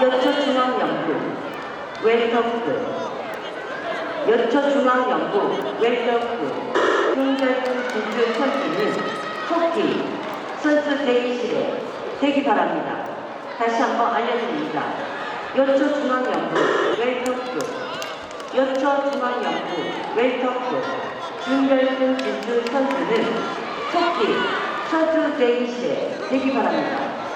여초중앙연구 웰터급 여초중앙연구 웰터급 중결승 진출 선수는 토끼 선수 대기실에 대기 바랍니다. 다시 한번 알려드립니다. 여초중앙연구 웰터급 여초중앙연구 웰터급 준결승 진출 선수는 토끼 선수 대기실에 대기 바랍니다.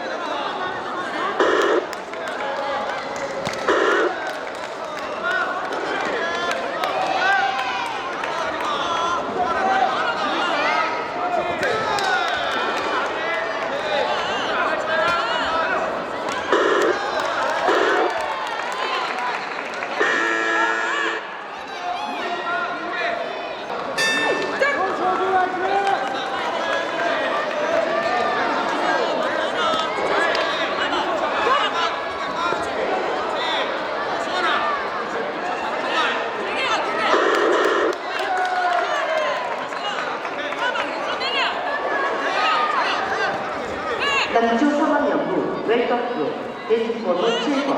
남초 상암연구 웰터급 대지번호 7번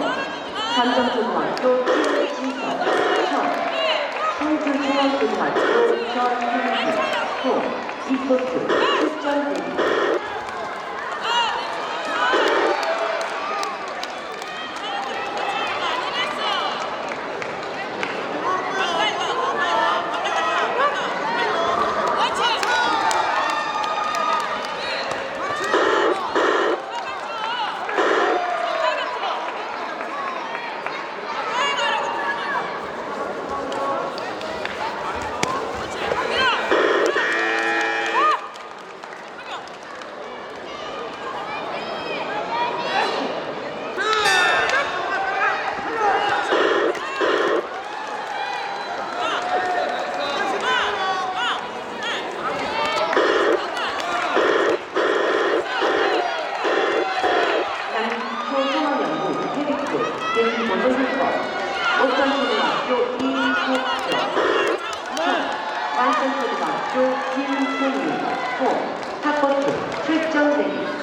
삼정초등학교 김진선 현 성주중앙초등학교 전윤기 호 이포트 완성소리가 조 1학번입니다. 학번부 출전생입니다.